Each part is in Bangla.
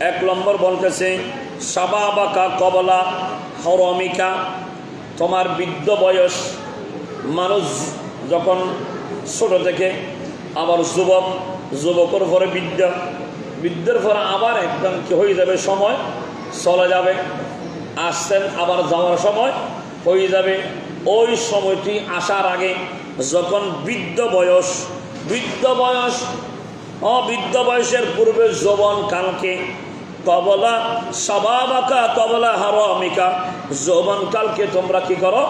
এক নম্বর বলতেছে, সাবাবাকা কবলা হরমিকা তোমার বৃদ্ধ বয়স, মানুষ যখন ছোট থেকে আবার যুবক, যুবকের পরে বিদ্যা বিদ্যার পরে আবার একদম কি হয়ে যাবে সময়, চলে যাবে। আসছেন আবার যাওয়ার সময়, হয়ে যাবে। ওই সময়টি আসার আগে যখন বৃদ্ধ বয়স বৃদ্ধ বয়স অবৃদ্ধ বয়সের পূর্বে যৌবন কালকে কবলা সবাবাকা কবলা হারমিকা। যৌবন কালকে তোমরা কি করো?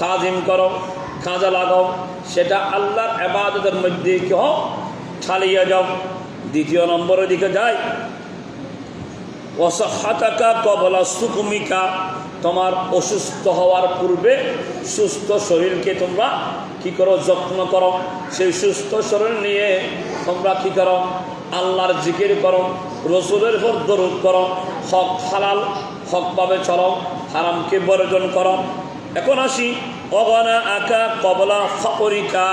তাজিম করো কাজে লাগাও। সেটা আল্লাহর এবাদতের মধ্যে কেউ ঠালিয়ে যাও। দ্বিতীয় নম্বরের দিকে যায় অসহাতাকা কবলা সুকুমিকা, তোমার অসুস্থ হওয়ার পূর্বে সুস্থ শরীরকে তোমরা কি করো? যত্ন করো। সেই সুস্থ শরীর নিয়ে তোমরা কি করো? আল্লাহর জিকির করো। রসুলের উপর দরুদ করো হক হালাল, হকভাবে চলো, হারামকে বর্জন করো। এখন আসি, অগনা আকা কবলা ফকরিকা।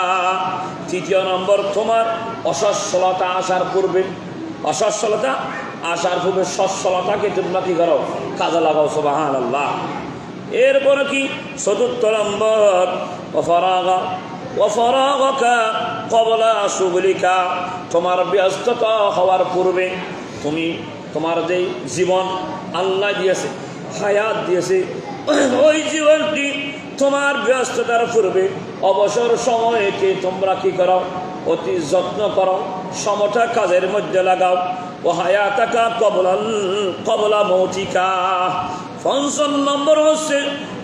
তৃতীয় নম্বর, তোমার অসচ্ছলতা আসার পূর্বে, অসচ্ছলতা আসার পূর্বে সচ্ছলতাকে তোমরা কি করো? কাজে লাগাও সোবাহান আল্লাহ এরপরে কি? চতুর্থ নম্বর, অফরাগা, অফরাগকা কবলা সুগলিকা তোমার ব্যস্ততা হওয়ার পূর্বে তুমি তোমার যে জীবন আল্লাহ দিয়েছে, হায়াত দিয়েছে, ওই জীবনটি তোমার ব্যস্ততার পূর্বে অবসর সময়কে তোমরা কি করো? অতি যত্ন করো, সমতা কাজের মধ্যে লাগাও। ও হায়াতাকা কবলা কবলা মৌতিকা। পঞ্চম নম্বর হচ্ছে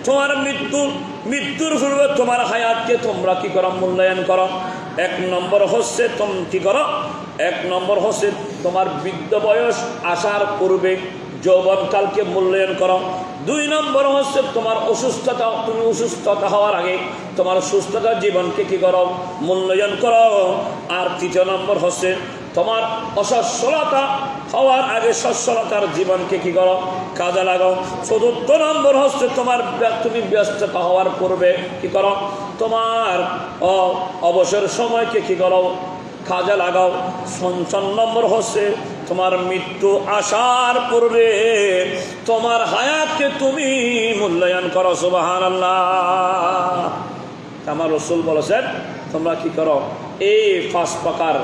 তোমার মৃত্যু, মৃত্যুর পূর্বে তোমার হায়াতকে তোমরা কি করো? মূল্যায়ন করো। এক নম্বর হচ্ছে তুমি কি করো? এক নম্বর হচ্ছে তোমার বৃদ্ধ বয়স আসার পূর্বে যৌবনকালকে মূল্যায়ন করো। দুই নম্বর হচ্ছে তোমার অসুস্থতা, তুমি অসুস্থতা হওয়ার আগে তোমার সুস্থতার জীবনকে কি করো? মূল্যায়ন করো। আর তৃতীয় নম্বর হচ্ছে তোমার অসচ্ছলতা হওয়ার আগে সচ্ছলতার জীবনকে কি করো? কাজে লাগাও। চতুর্থ নম্বর হচ্ছে তোমার তুমি ব্যস্ততা হওয়ার পূর্বে কি করো? তোমার অবসর সময়কে কি করো? কাজে লাগাও। পঞ্চম নম্বর হচ্ছে, তোমার মৃত্যু আসার পূর্বে তোমার হায়াতকে তুমি মূল্যায়ন করো সুবাহান আমার রসুল বলেছেন, তোমরা কি করো? এই পাঁচ প্রকার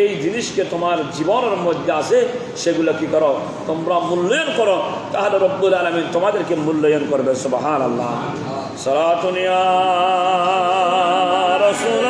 এই জিনিসকে তোমার জীবনের মধ্যে আছে, সেগুলো কি করো? তোমরা মূল্যায়ন করো, তাহলে রব্বুল আলমিন তোমাদেরকে মূল্যায়ন করবে সুবাহান আল্লাহ সরাতুনিয়া রসুল